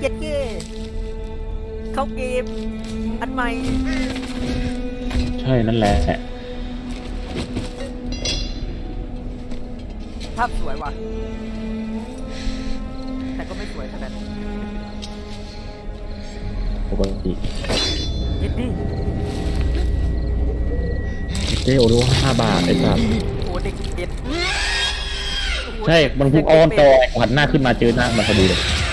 เย็ดเก้เข้าเกม อันใหม่ ใช่นั่นแหละภาพสวยว่ะ แต่ก็ไม่สวยขนาดนั้นปกติเย็ดดิเจ๊โอรู้ห้าบาทไอ้สัสโอ้เด็กเป็ด ใช่ มันพุ่งอ้อนจอยหันหน้าขึ้นมาเจอหน้ามันพอดีเลยเ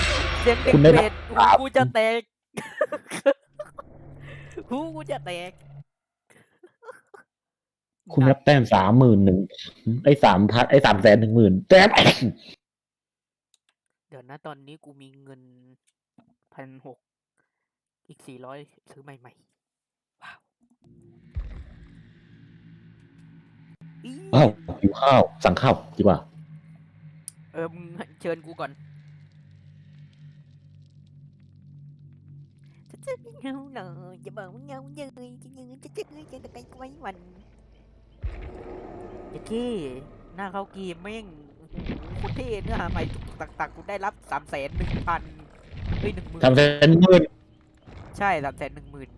สียงเด็กคุณได้เป็ดถามหูกูจะแตกหูกูจะแตก คุณรับแต้มสามหมื่นหนึ่งไอ้สามพันไอ้สามแสนหนึ่งหมื่นแต้มเดี๋ยวนะตอนนี้กูมีเงินพันหกอีกสี่ร้อยซื้อใหม่ใหม่ๆว้าวอีอ้าวหิวข้าว สั่งข้าวดีกว่า เออมึงเชิญกูก่อน จะจะไม่เหงาหน่อยอย่าบอกว่าเหงาเลยจะยืนจะจะเลยจะตะไคร้ไว้วันเจ๊กี้หน้าเข้าเกีมแม่งโคตรเท่เนื้อหาใหม่ตุกๆตักๆกูได้รับสามแสนหนึ่งพันเฮ้ยหนึ่งหมื่นสามแสนหมื่นใช่สามแสนหนึ่งหมื่น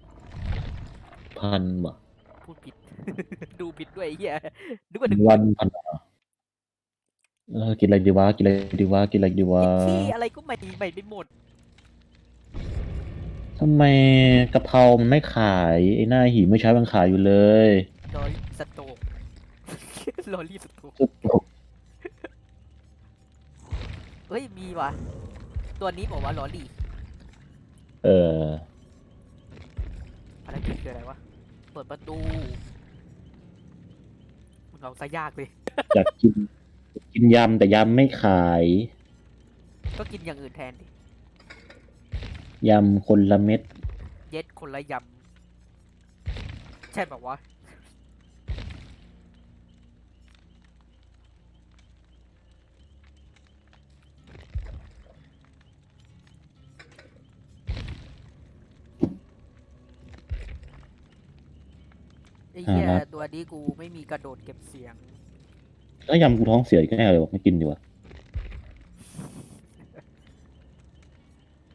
พันว่ะพูดผิด ดูผิดด้วยไอ้เฮียนึกว่าหนึ่งวันพันเออกินอะไรดีวะกินอะไรดีวะกินอะไรดีวะที่อะไรก็ใหม่ใหม่ไปหมด ทำไมกะเพรามันไม่ขายไอ้หน้าหีไม่ใช้มันขายอยู่เลยลอรี่สโตกลอรี่สโตกเฮ้ย มีว่ะ ตัวนี้บอกว่าลอรี่เออภารกิจคืออะไรวะ เปิดประตูมึงเอาซะยากเลย อยากกิน กินยำแต่ยำไม่ขาย ก็กินอย่างอื่นแทนดิ ยำคนละเม็ด เย็ดคนละยำ ใช่แบบวะ ไอ้เหี้ยอ่าครับ ตัวนี้กูไม่มีกระโดดเก็บเสียง แล้วยำกูท้องเสียอีกแน่เลยวะไม่กินดีกว่า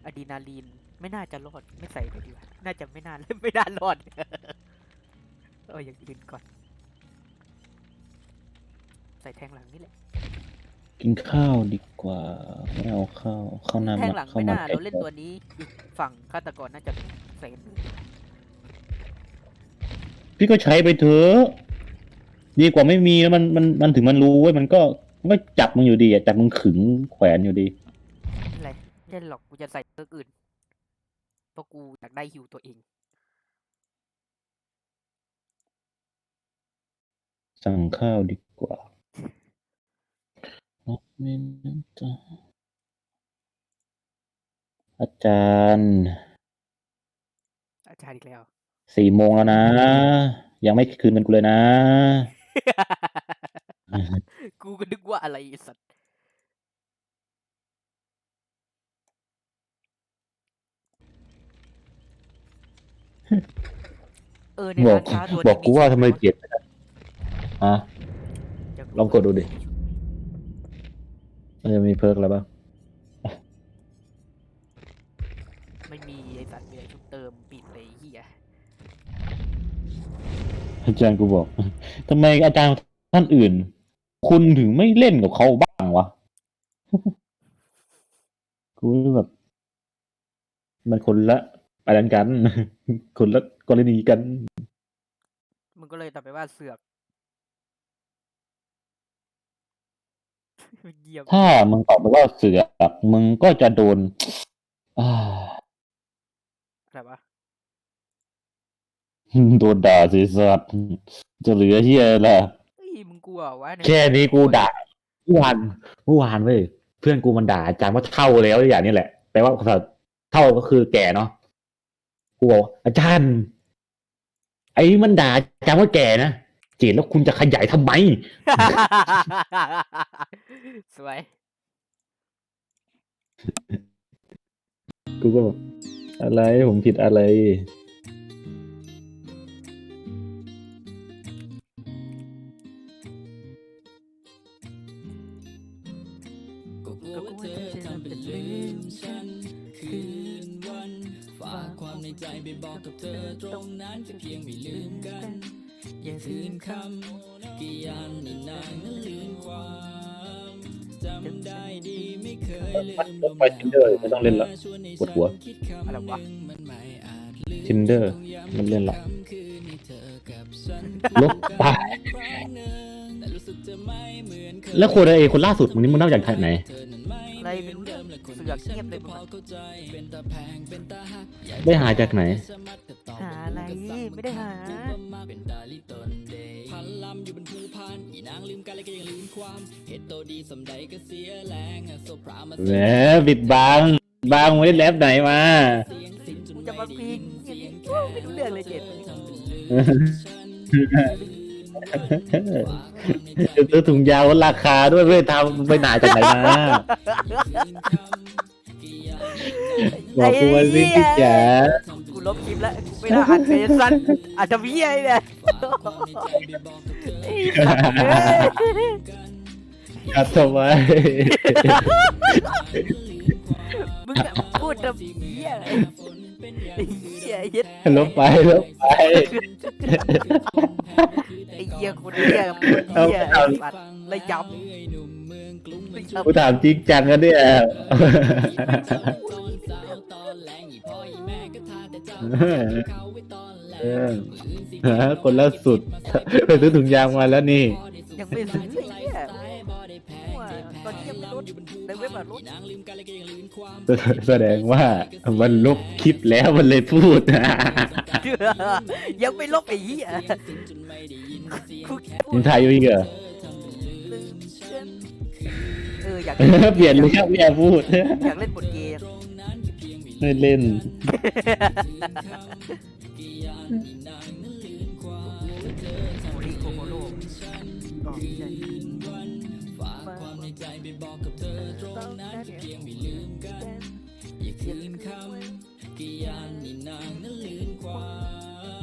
อะดรีนาลีนไม่น่าจะรอดไม่ใส่ไปดีกว่าน่าจะไม่น่าไม่น่ารอดเอาอย่างอื่นก่อน ใส่แทงหลังนี่แหละกินข้าวดีกว่าไม่เอาข้าวข้าวหน้าแทมังหลังข้าวไม่มันน่าไก่เราเล่นตัวนี้อีกฝั่งฆาตกรน่าจะใส่พี่ก็ใช้ไปเถอะดีกว่าไม่มีแล้วมันมันมันถึงมันรู้เว้ยมันก็มันก็จับมึงอยู่ดีอะจับมึงขึงแขวนอยู่ดีอะ ไรเล่นหรอก กูจะใส่เพื่ออื่น เพราะกูอยากได้ฮิวตัวเอง สั่งข้าวดีกว่ารับเมนูจ้าอาจารย์อาจารย์อีกแล้ว สี่โมงแล้วนะ ยังไม่คืนเงินกูเลยนะ กูก็นึกว่าอะไรไอ้สัตว์ เออในบอกร้านค้าตัวบอกนี้กูว่าทำไมชุดเปลี่ยนอะอยากรู้ลองกดดูดิมันจะมีเพิร์กอะไรบ้างไม่มีไอ้สัตว์มีแต่ชุดเติมปิดเลยไอ้เฮียอาจารย์กูบอกทำไมอาจารย์ท่านอื่น คุณถึงไม่เล่นกับเขาบ้างวะ กูแบบ มันคนละ อะไรกัน คนละกรณีกันมึงก็เลยตัดไปว่าเสือกเยี่ยมถ้ามึงตอบไปว่าเสือกมึงก็จะโดนอ่าอะไรวะโดนด่าสิสัตว์จะเหลือเฮียอะไรล่ะเฮ้ยมึงกลัวเหรอวะแค่นี้กูด่าเมื่อวานเมื่อวานเว้ยเพื่อนกูมันด่าอาจารย์ว่าเท่าแล้วอย่างนี้แหละแปลว่าภาษาเท่าก็คือแก่เนาะ กูบอกว่าอาจารย์ ไอ้มันด่าอาจารย์ว่าแก่นะเจนแล้วคุณจะขยายทำไม สวย กูก็แบบอะไรผมผิดอะไร ก็กลัวอทำเป็นลืมฉัน คืนวันฝากความในใจไปบอกกับเธอตรงนั้นแค่เพียงไม่ลืมกัน อย่าคืนคำกี่ยันนี่นางนั้นลืมความจำได้ดีไม่เคยลืมลมไป Tinder ไม่ต้องเล่นละปวดหัวอะไรวะหนึ่งมันไม่อาจลืม Tinder มันเล่นละลบไปค แล้วคนเอคนล่าสุดมึงนี่มึงเล่าจากไหนเธอนั้นไม่อะไรเป็นเรื่องเสือกเงียบเลยมึงพออะเข้าใจเป็นตาแพงเป็นตาหักอยกได้หาจากไหน หาอะไรไม่ได้หาเป็นดาลิตนเดย์พันลำอยู่บนภูพานอีนางลืมกันแล้วก็ยังลืมความเหตุโตดีสำใดก็เสียแรงอะโซพรามาแหมบิดบังบังไม่ได้แลบไหนมาเสียงสิ้นจนกูจะมาพิงเสียงโอ้ไม่รู้เรื่องเลยเจ็ด ซื้อถุงยาวลดราคาด้วยไม่ได้ทำไปหนาจากไหนมาบอกกูมาสิพี่จ๋ากูลบคลิปแล้วกูไม่น่าอัดเฟซสั้นอาจจะมีอะไรเนี่ยไอ้สัตว์เอ้ยอัดทำไมมึงอะพูดทำเหี้ยอะไรไอ้เหี้ยไอ้เหี้ยลบไปลบไปไอ้ เหี้ยคนเหี้ยคนเหี้ยเอาไอ้สัตว์และย้ำไม่ชอบกูถามจริงจังกันเนี่ยเออฮะคนล่าสุดไปซื้อถุงยางมาแล้วนี่ ยังไม่ซื้อไอ้เหี้ย ในเว็บอะลดแสดงว่ามันลบคลิปแล้วมันเลยพูด ยังไม่ลบไอ้เหี้ยกูพูมึดงถ่ายอยู่อีกเหรอเอออยากเปลี่ยนเรื่องไม่อยากพูดอยากเล่นบทเกมไม่เล่นโมริโคโมโร่ รงนั้นเพียงไม่ลืมกัน อย่าคืนคำกี่ยันนี่นางนั้นลืมควา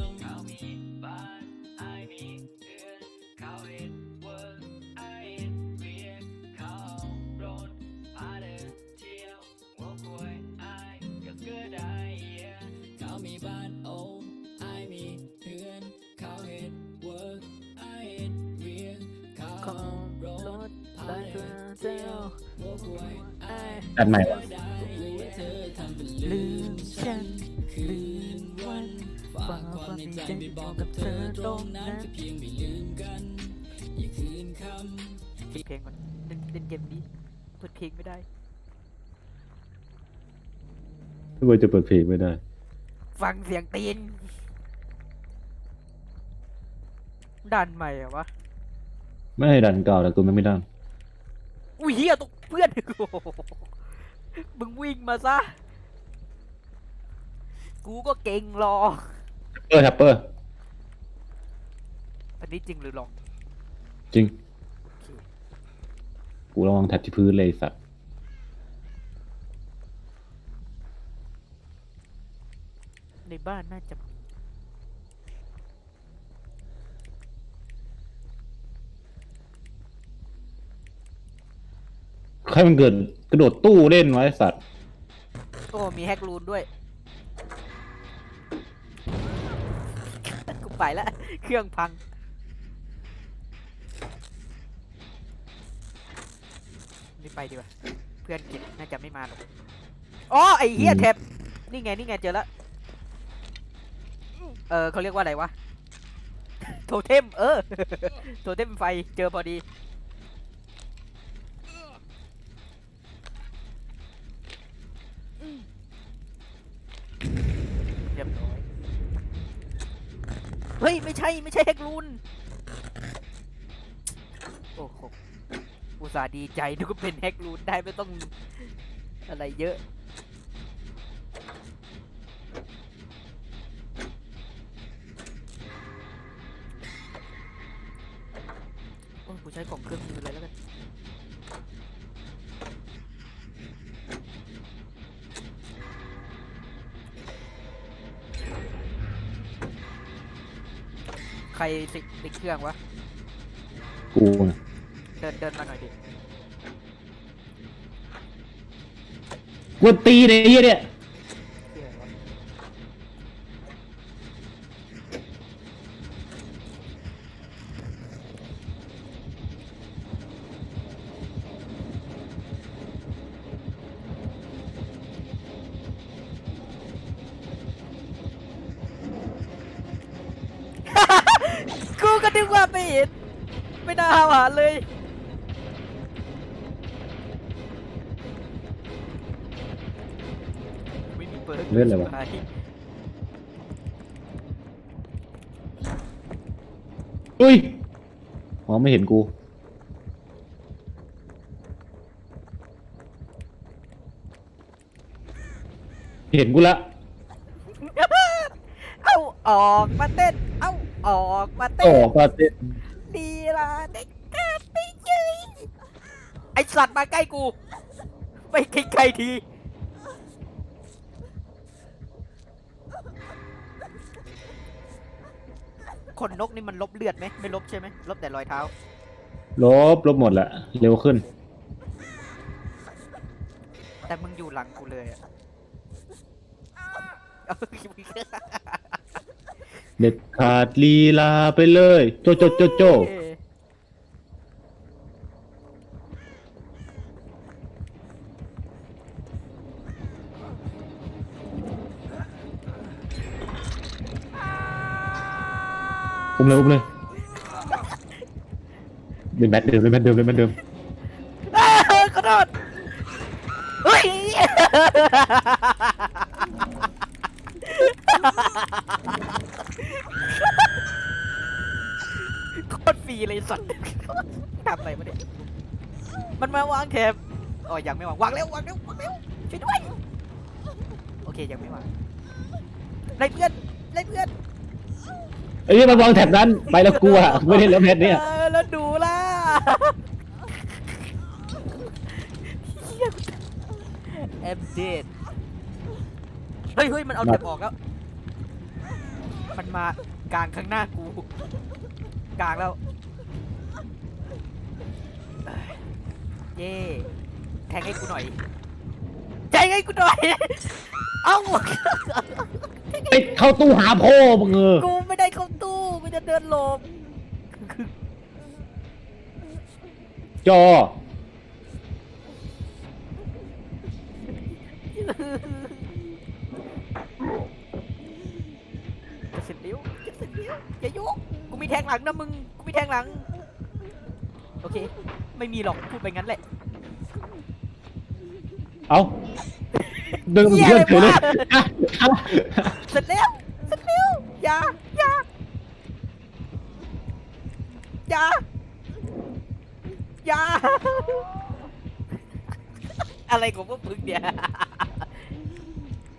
มเขามีบ้านไอมีเรือนเขาเห็นเวิร์กไอเห็นเรียกเขารถพาเดินเที่ยวหัวควยไอก็เกิดไอเขามีบ้านโอไอมีเรือนเขาเห็นเวิร์กไอเห็นเรียกเขาของรรถพาเดินเที่ยวหัวควย ออันใหม่วะลืมฉันลืมวันฝากความในใจไปบอกกับเธอตรงนั้นเพียงไม่ลืมกันอย่าคืนคำเพลงก่อนเล่นเล่นเกมนี้เปิดเพลงไม่ได้ทำไมจะเปิดเพลงไม่ได้ ฟังเสียงตีนดันใหม่เหรอวะไม่ให้ดันเก่าแต่กูไม่ไม่ดันอุ้ยเฮียตกเพื่อนโอ้โห มึงวิ่งมาซะ กูก็เก่งรอเปอร์ทัปเปอร์อันนี้จริงหรือหลอกจริง กูระวังแท็บที่พื้นเลยไอ้สัตว์ในบ้านน่าจะ ใครมันเกิดกระโดดตู้เล่นไวะไอ้สัตว์โอ้มีแฮกรูนด้วย กูไปแล้วเครื่องพัง นี่ไปดีกว่า เพื่อนกิจน่าจะไม่มาหรอกอ๋อไอ้เหี้ยแท็บนี่ไง นี่ไงเจอแล้ว เออเขาเรียกว่าอะไรวะ โทเทม เออ โทเทมไฟ เจอพอดี เรียบร้อย เฮ้ย ไม่ใช่ ไม่ใช่แฮกลูน โอ้โหอุตส่าห์ดีใจนึกว่าเป็นแฮกลูนได้ไม่ต้องอะไรเยอะ ติดติดเครื่องวะ กูเดินเดินมาหน่อยดิ กูตีเลยไอ้เหี้ยเนี่ย อุ้ยอ๋อไม่เห็นกู เห็นกูละ เอาออกมาเต้น เอาออกมาเต้อ๋อนก็เต้นดีละเด็กกาดไม่ยืนไอสัตว์มาใกล้กู ไปไกลๆที นนกนี่มันลบเลือดไหมไม่ลบใช่ไหมลบแต่รอยเท้า ลบลบหมดละเร็วขึ้น แต่มึงอยู่หลังกูเลยอะเด็ดขาดลีลาไปเลย โจโจโจโจ เอ้ย อุ้มเลยอุ้มเลยเป็นแมทเดิมเป็นแมทเดิมเป็นแมทเดิมอ้าวขอโทษเฮ้ยโคตรฟรีเลยสัตว์ทำอะไรมาเนี่ยมันมาวางแคมอ๋อยังไม่วางวางเร็ววางเร็ววางเร็วช่วยด้วยโอเคยังไม่วางไล่เพื่อนเพื่อน ไอ้นี่มันวางแถบนั้นไปแล้วกูอะไม่ได้แล้วแมทเนี่ยออแล้วดูล่ะเอ็มเดดเฮ้ยเฮ้ยมันเอาเด็บออกแล้ว มันมากลางข้างหน้ากูกลางแล้ว เย่แทงให้กูหน่อยแทงให้กูหน่อย เอ้า ไปเข้าตู้หาพ่อมึงเออ กูไม่ได้เข้าตู้มันจะเดินหลบจอจะเสร็จเร็วจะเสร็จเร็วอย่ายุกกูมีแทงหลังนะมึงกูมีแทงหลัง โอเค ไม่มีหรอกพูดไปงั้นแหละ เอา เดินกับเพื่อนเฉยเลยเสร็จแล้วเสร็จแล้วอย่าอย่าอย่าอย่าอะไรของพวกมึงเนี่ย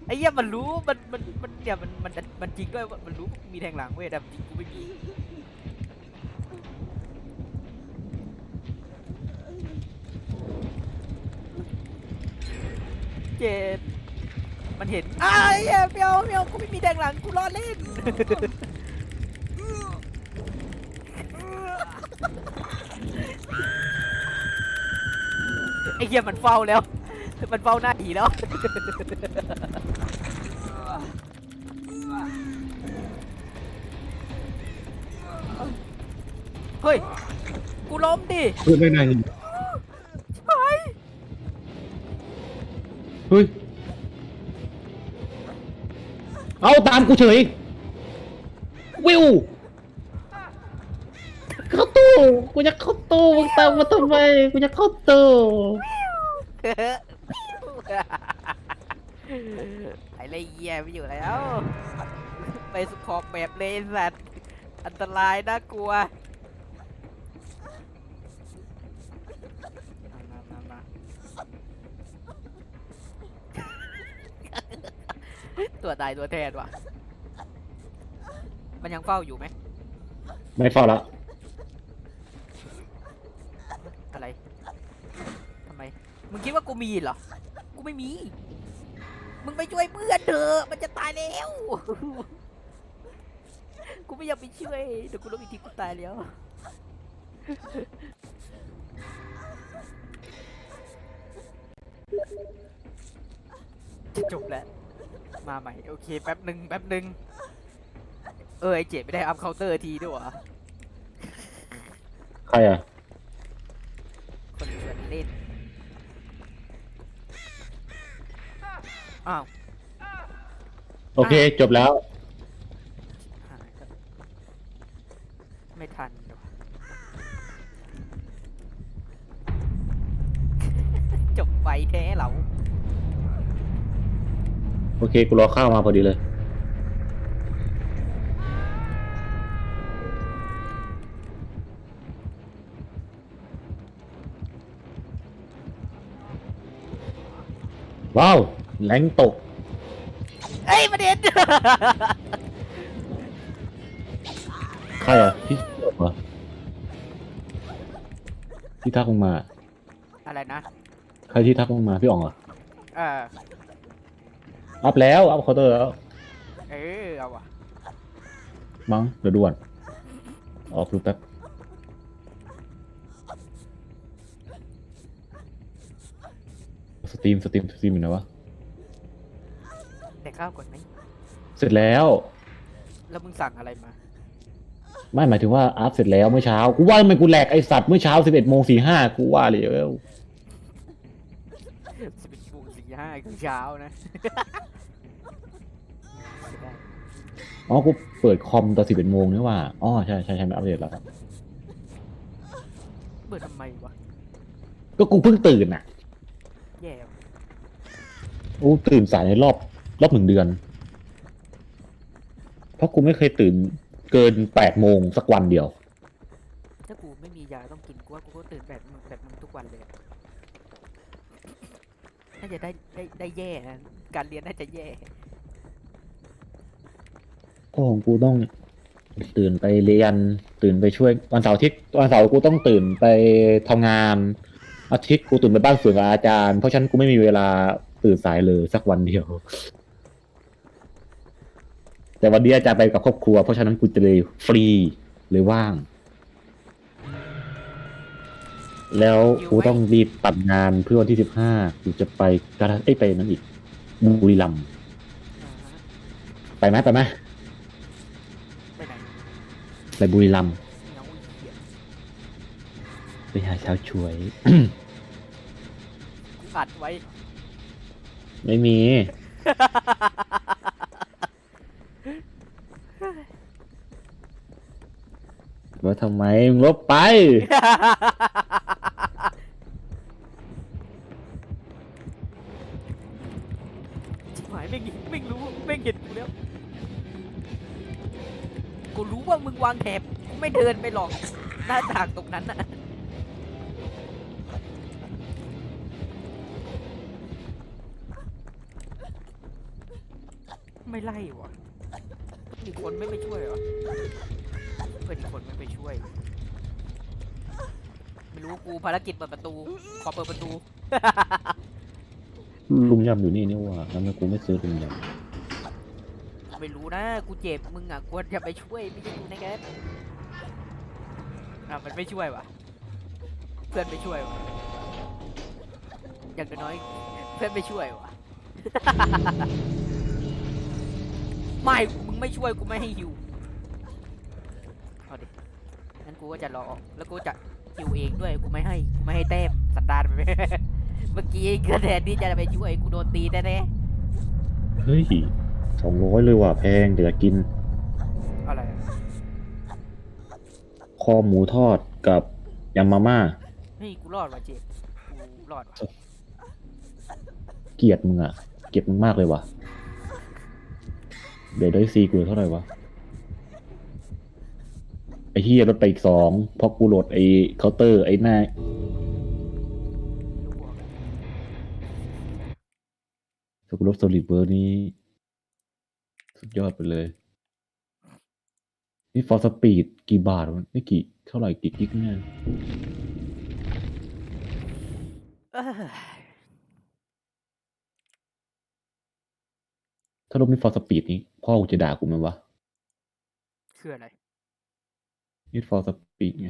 ไอ้เหี้ยมันรู้มันมันมันเนี่ยมันมันมันจริงด้วยว่ามันรู้กูมีแทงหลังเว้ยแต่จริงกูไม่มี เจ็บมันเห็นอ้ายเหี้ยเมียวเมียวกูไม่มีแทงหลังกูรอเล่น ไอ้เหี้ยมันเฝ้าแล้ว มันเฝ้าหน้าดีแล้ว เฮ้ย กูล้มดิ เพื่อนไม่นาย ฮ้ย เอาตามกูเฉย วิว เข้าตู้ กูจะเข้าตู้มึงตามมาทำไม กูจะเข้าตู้ไอ้เลยเหี้ยไม่อยู่แล้ว ไปสุขอบแบบเลยสัตว์ อันตรายน่ากลัวมามามา ตัวตายตัวแทนว่ะ มันยังเฝ้าอยู่ไหม ไม่เฝ้าแล้วอะไรทำไม มึงคิดว่ากูมีเหรอ กูไม่มี มึงไปช่วยเพื่อนเถอะมันจะตายแล้ว กูไม่อยากไปช่วย เดี๋ยวกูรู้อีกทีกูตายแล้วจะจบแล้ว มาใหม่โอเคแป๊บหนึ่งแป๊บหนึ่งเออไอเจ็ดไม่ได้อัพเคาน์เตอร์ทีด้วยวะใครอะคนชวนเล่นอ้าวโอเคจบแล้ว หายแล้วไม่ทันเดี๋ยว จบไปแท้เหรา โอ เคกูรอข้าวมาพอดีเลย ว้าวแรงตก เอ้ยประเด็น ใครอะ พี่เหรอที่ทักมึงมา อะไรนะ ใครที่ทักมึงมา พี่อ๋องเหรอ เออ อัพแล้ว อัพเคาน์เตอร์แล้ว เออเอาวะมั้งเดี๋ยวด่วน ออกดูแป๊บ สตรีม สตรีม สตรีมอยู่ไหนวะ แต่ข้าวก่อนไหมเสร็จแล้ว แล้วมึงสั่งอะไรมา ไม่หมายถึงว่าอัพเสร็จแล้วเมื่อเช้า กูว่าทำไมกูแหลกไอสัตว์เมื่อเช้าสิบเอ็ดโมงสี่ห้ากูว่าเลยเออสิบเอ็ดโมงสี่ห้าคือเช้านะ อ๋อกูเปิดคอมตอนสิบเอ็ดโมงนี่ว่าอ๋อใช่ใช่ใช่ไม่อัปเดตแล้วครับเปิดทำไมวะ ก็กูเพิ่งตื่นอะแย่ว่ะกูตื่นสายในรอบรอบหนึ่งเดือน เพราะกูไม่เคยตื่นเกินแปดโมงสักวันเดียว ถ้ากูไม่มียาต้องกินกูว่ากูก็ตื่นแบบมึงแบบมึงทุกวันเลยอะน่าจะได้ได้ได้แย่นะ การเรียนน่าจะแย่ ก็ของกูต้องตื่นไปเรียน ตื่นไปช่วยวันเสาร์อาทิตย์วันเสาร์กูต้องตื่นไปทำงาน อาทิตย์กูตื่นไปบ้านสวนกับอาจารย์ เพราะฉะนันกูไม่มีเวลาตื่นสายเลยสักวันเดียว แต่วันนี้อาจารย์ไปกับครอบครัว เพราะฉะนั้นกูจะเลยฟรีเลยว่าง แล้วกูต้องรีบตัดงานเพื่อวันที่สิบห้ากูจะไปกาลเอ้ยไปนั่นอีกบุรีรัมย์ไปไหมไปไหม ไปบุรีรัมย์เงาเหี้ยไปหาเช้าวช่วยกูอัดไว้ ไม่มี ว่าทำไมมึงลบไป กูรู้ว่ามึงวางแถบกูไม่เดินไปหรอก หน้าต่างตรงนั้นน่ะไม่ไล่วะอีกคนไม่ไปช่วยเหรอเพื่อนอีกคนไม่ไปช่วย ไม่รู้กูภารกิจเปิดประตู ขอเปิดประตู ลุงยำอยู่นี่นี่หว่าแล้วทำไมกูไม่ซื้อลุงยำ ไม่รู้นะ กูเจ็บมึงอะควรจะไปช่วยไม่ใช่กูนะแกอะมันไม่ช่วยวะเพื่อนไม่ช่วยวะอย่างน้อยเพื่อนไม่ช่วยวะไม่มึงไม่ช่วยกูไม่ให้ฮิวเอาดิงั้นกูก็จะรอแล้วกูจะฮิวเองด้วยกูไม่ให้กูไม่ให้แต้มสันดานไปเมื่อกี้กระแทนที่จะไปช่วยกูโดนตีแน่ำเฮ้ย สองร้อยเลยว่ะแพงแต่อยากกินๆอะไรคอหมูทอดกับยำมาม่า เฮ้ยกูรอดว่ะเจมส์กูรอดว่ะเกลียดมึงอะ เก็บมึงมากเลยว่ะ เดี๋ยวได้ซีกูเหลือเท่าไหร่วะ ไอ้เฮียลดไปอีกสองเพราะกูโหลดไอ้เคาน์เตอร์ไอ้หน้ารู้บวกอะสกูลบโซลิดเวอร์นี่ สุดยอดไปเลย นี่ฟอร์สปีดกี่บาทวะนี่กี่เท่าไหร่กี่กิกเนี่ยเอ้ยถ้าลบนี่ฟอร์สปีดนี้พ่อกูจะด่ากูไหมวะคืออะไรนี่ฟอร์สปีดไง